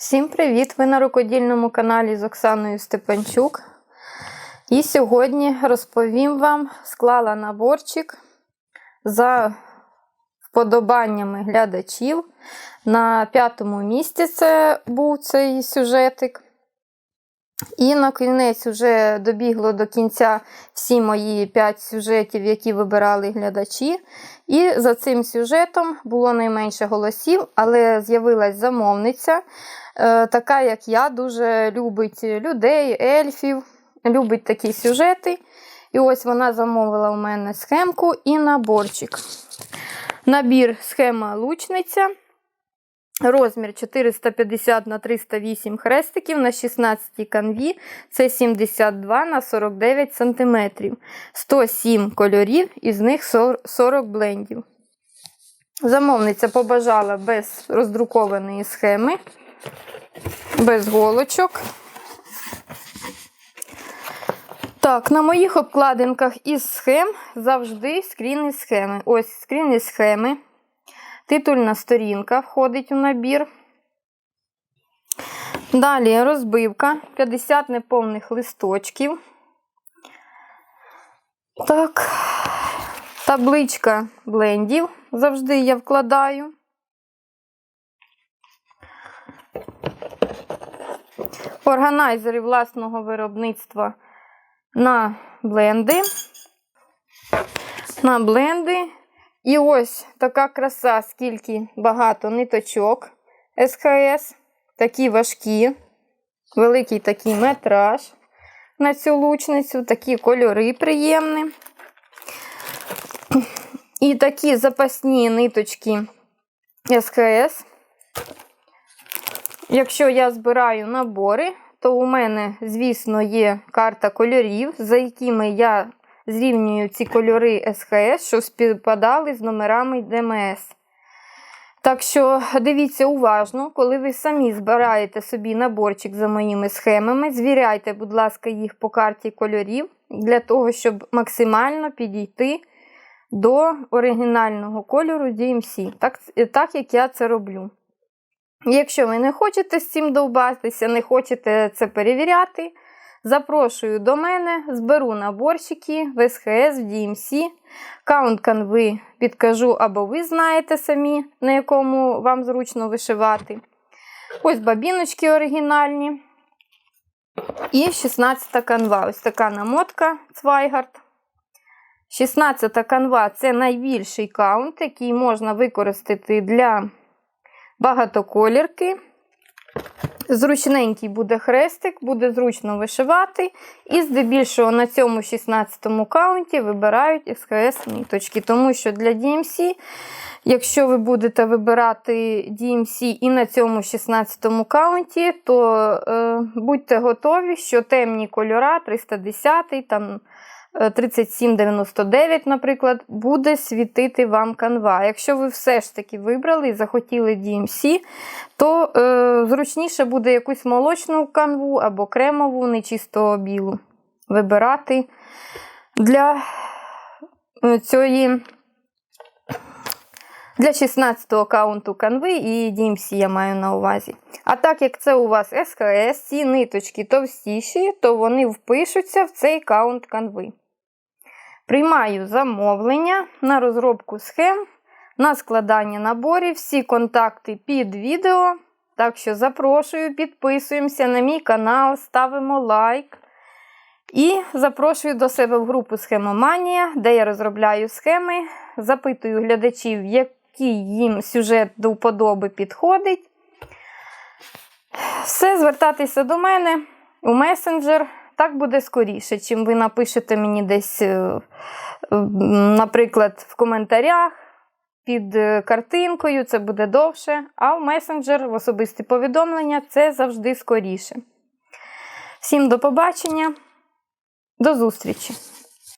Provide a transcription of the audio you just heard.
Всім привіт! Ви на рукодільному каналі з Оксаною Степанчук. І сьогодні розповім вам, склала наборчик за вподобаннями глядачів. На п'ятому місці це був цей сюжетик. І на кінець вже добігло до кінця всі мої 5 сюжетів, які вибирали глядачі. І за цим сюжетом було найменше голосів, але з'явилась замовниця, е, така як я, дуже любить людей, ельфів, любить такі сюжети. І ось вона замовила у мене схемку і наборчик. Набір схема лучниця. Розмір 450 на 308 хрестиків на 16 канві. Це 72 на 49 см. 107 кольорів, із них 40 блендів. Замовниця побажала без роздрукованої схеми, без голочок. Так, на моїх обкладинках із схем завжди скріни схеми. Ось скріни схеми. Титульна сторінка входить у набір. Далі розбивка 50 неповних листочків. Так, табличка блендів завжди я вкладаю. Органайзери власного виробництва на бленди. На бленди. І ось така краса, скільки багато ниточок СХС, такі важкі, великий такий метраж на цю лучницю, такі кольори приємні. І такі запасні ниточки СХС. Якщо я збираю набори, то у мене, звісно, є карта кольорів, за якими я зрівнюю ці кольори СХС, що співпадали з номерами ДМС. Так що дивіться уважно, коли ви самі збираєте собі наборчик за моїми схемами, звіряйте, будь ласка, їх по карті кольорів, для того, щоб максимально підійти до оригінального кольору DMC, так, так як я це роблю. Якщо ви не хочете з цим довбатися, не хочете це перевіряти, запрошую до мене, зберу наборчики в СХС, в DMC. Каунт канви підкажу, або ви знаєте самі, на якому вам зручно вишивати. Ось бабіночки оригінальні. І 16 канва. Ось така намотка Цвайгард. 16 канва це найбільший каунт, який можна використати для багатоколірки. Зручненький буде хрестик, буде зручно вишивати. І здебільшого на цьому 16 каунті вибирають СХС ниточки. Тому що для DMC, якщо ви будете вибирати DMC і на цьому 16 му каунті, то е, будьте готові, що темні кольора 310 там 3799, наприклад, буде світити вам канва. Якщо ви все ж таки вибрали і захотіли DMC, то е, зручніше буде якусь молочну канву або кремову, не чисто білу вибирати для цієї. Для 16 го аккаунту канви і DMC я маю на увазі. А так як це у вас СКС, ці ниточки товстіші, то вони впишуться в цей каунт канви. Приймаю замовлення на розробку схем, на складання наборів, всі контакти під відео. Так що запрошую, підписуємося на мій канал, ставимо лайк. І запрошую до себе в групу Схемоманія, де я розробляю схеми, запитую глядачів, який їм сюжет до вподоби підходить. Все, звертатися до мене у месенджер. Так буде скоріше, чим ви напишете мені десь, наприклад, в коментарях під картинкою, це буде довше. А в месенджер, в особисті повідомлення це завжди скоріше. Всім до побачення, до зустрічі!